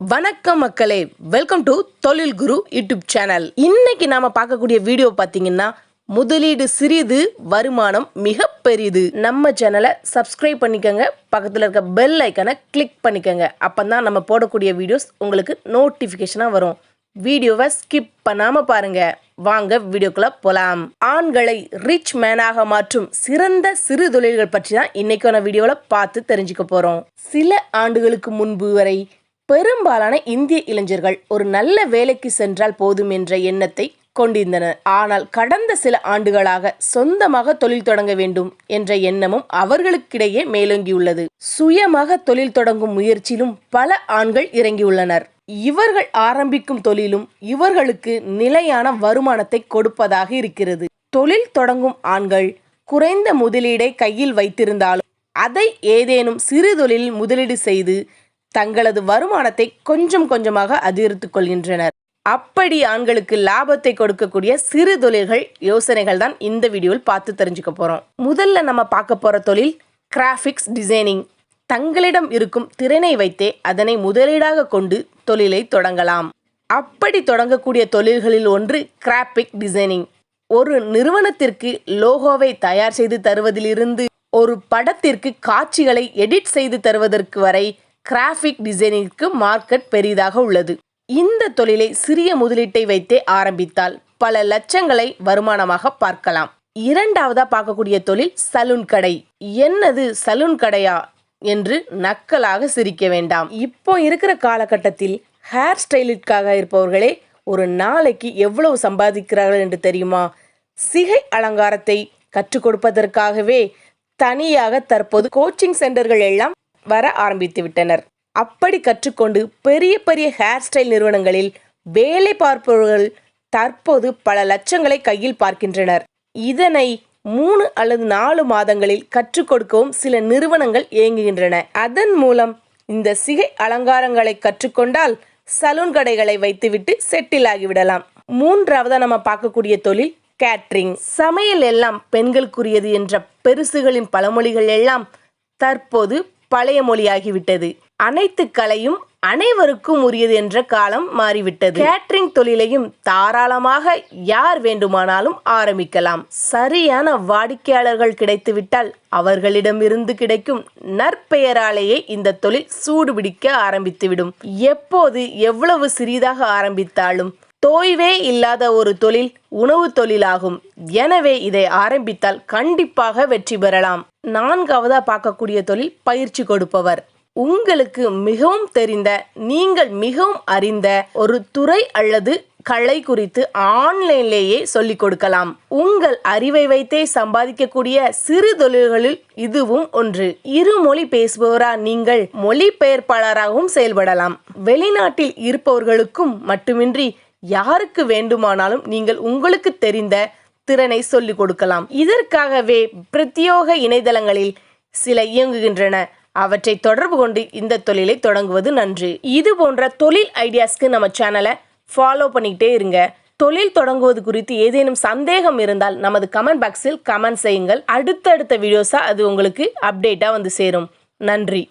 வணக்கம் மக்களே. Welcome to தொழில் குரு யூடியூப் சேனல் இன்னைக்கு நாம பார்க்கக்கூடிய வீடியோ பார்த்தீங்கன்னா முதலீடு சிறிது வருமானம் மிக பெரிது. நம்ம சேனலை சப்ஸ்கிரைப் பண்ணிக்கோங்க. பக்கத்தில் இருக்க பெல் ஐக்கனை கிளிக் பண்ணிக்கோங்க. அப்பதான் நம்ம போடக்கூடிய வீடியோஸ் உங்களுக்கு நோட்டிஃபிகேஷனாக வரும். வீடியோவை ஸ்கிப் பண்ணாமல் பாருங்க. வாங்க வீடியோக்குள்ள போலாம். ஆண்களை ரிச் மேனாக மாற்றும் சிறந்த சிறு தொழில்கள் பற்றி தான் இன்னைக்கான வீடியோவில் பார்த்து தெரிஞ்சுக்க போகிறோம் சில ஆண்டுகளுக்கு முன்பு வரை பெரும்பாலான இந்திய இளைஞர்கள் ஒரு நல்ல வேலைக்கு சென்றால் போதும் என்ற எண்ணத்தை கொண்டிருந்தனர். ஆனால் கடந்த சில ஆண்டுகளாக சொந்தமாக தொழில் தொடங்க வேண்டும் என்ற எண்ணமும் அவர்களுக்கிடையே மேலோங்கியுள்ளது. சுயமாக தொழில் தொடங்கும் முயற்சியிலும் பல ஆண்கள் இறங்கியுள்ளனர். இவர்கள் ஆரம்பிக்கும் தொழிலும் இவர்களுக்கு நிலையான வருமானத்தை கொடுப்பதாக இருக்கிறது. தொழில் தொடங்கும் ஆண்கள் குறைந்த முதலீடை கையில் வைத்திருந்தாலும் அதை ஏதேனும் சிறு தொழிலில் முதலீடு செய்து தங்களது வருமானத்தை கொஞ்சம் கொஞ்சமாக அதிகரித்துக் கொள்கின்றனர். அப்படி ஆண்களுக்கு லாபத்தை கொடுக்கக்கூடிய சிறு தொழில்கள் யோசனைகள் தான் இந்த வீடியோவில் பார்த்து தெரிஞ்சுக்க போறோம். முதல்ல நம்ம பார்க்க போற தொழில் கிராஃபிக்ஸ் டிசைனிங் தங்களிடம் இருக்கும் திறனை வைத்தே அதனை முதலீடாக கொண்டு தொழிலை தொடங்கலாம். அப்படி தொடங்கக்கூடிய தொழில்களில் ஒன்று கிராஃபிக் டிசைனிங் ஒரு நிறுவனத்திற்கு லோகோவை தயார் செய்து தருவதிலிருந்து ஒரு படத்திற்கு காட்சிகளை எடிட் செய்து தருவதற்கு வரை கிராஃபிக் டிசைனிற்கு மார்க்கெட் பெரிதாக உள்ளது. இந்த தொழிலை சிறிய முதலீட்டை வைத்தே ஆரம்பித்தால் பல லட்சங்களை வருமானமாக பார்க்கலாம். இரண்டாவதா பார்க்கக்கூடிய தொழில் சலூன் கடை. என்னது சலூன் கடையா என்று நக்கலாக சிரிக்க வேண்டாம். இப்போ இருக்கிற காலகட்டத்தில் ஹேர் ஸ்டைலிற்காக இருப்பவர்களே ஒரு நாளைக்கு எவ்வளவு சம்பாதிக்கிறார்கள் என்று தெரியுமா? சிகை அலங்காரத்தை கற்றுக் கொடுப்பதற்காகவே தனியாக தற்போது கோச்சிங் சென்டர்கள் எல்லாம் வர ஆரம்பித்து விட்டனர். அப்படி கற்றுக்கொண்டு பெரிய பெரிய ஹேர் ஸ்டைல் நிறுவனங்களில் வேலை பார்ப்பவர்கள் தற்போது பல லட்சங்களை கையில் பார்க்கின்றனர். இதனை மூணு அல்லது நாலு மாதங்களில் கற்றுக் கொடுக்கவும் சில நிறுவனங்கள் இயங்குகின்றன. அதன் மூலம் இந்த சிகை அலங்காரங்களை கற்றுக்கொண்டால் சலூன் கடைகளை வைத்துவிட்டு செட்டில் ஆகிவிடலாம். மூன்றாவதாக நம்ம பார்க்கக்கூடிய தொழில் கேட்ரிங். சமையல் எல்லாம் பெண்களுக்குரியது என்ற பெருசுகளின் பழமொழிகள் எல்லாம் தற்போது பழைய மொழியாகிவிட்டது. அனைத்து கலையும் அனைவருக்கும் உரியது என்ற காலம் மாறிவிட்டது. கேட்ரிங் தொழிலையும் தாராளமாக யார் வேண்டுமானாலும் ஆரம்பிக்கலாம். சரியான வாடிக்கையாளர்கள் கிடைத்துவிட்டால் அவர்களிடமிருந்து கிடைக்கும் நற்பெயராலேயே இந்த தொழில் சூடுபிடிக்க ஆரம்பித்துவிடும். எப்போது எவ்வளவு சிறிதாக ஆரம்பித்தாலும் தோய்வே இல்லாத ஒரு தொழில் உணவு தொழிலாகும். எனவே இதை ஆரம்பித்தால் கண்டிப்பாக வெற்றி பெறலாம். நான்காவதா பார்க்கக்கூடிய தொழில் பயிற்சி கொடுப்பவர். உங்களுக்கு மிகவும் தெரிந்த நீங்கள் மிகவும் அறிந்த ஒரு துறை அல்லது கலை குறித்து ஆன்லைன்லேயே சொல்லிக் கொடுக்கலாம். உங்கள் அறிவை வைத்தே சம்பாதிக்கக்கூடிய சிறு தொழில்களில் இதுவும் ஒன்று. இருமொழி பேசுபவரா நீங்கள் மொழிபெயர்ப்பாளராகவும் செயல்படலாம். வெளிநாட்டில் இருப்பவர்களுக்கும் மட்டுமின்றி யாருக்கு வேண்டுமானாலும் நீங்கள் உங்களுக்கு தெரிந்த திறனை சொல்லிக் கொடுக்கலாம். இதற்காகவே பிரத்யோக இணையதளங்களில் சில இயங்குகின்றன. அவற்றை தொடர்பு கொண்டு இந்த தொழிலை தொடங்குவது நன்று. இது போன்ற தொழில் ஐடியாஸ்க்கு நம்ம சேனலை ஃபாலோ பண்ணிக்கிட்டே இருங்க. தொழில் தொடங்குவது குறித்து ஏதேனும் சந்தேகம் இருந்தால் நமது கமெண்ட் பாக்ஸில் கமெண்ட் செய்யுங்கள். அடுத்தடுத்த வீடியோஸாக அது உங்களுக்கு அப்டேட்டாக வந்து சேரும். நன்றி.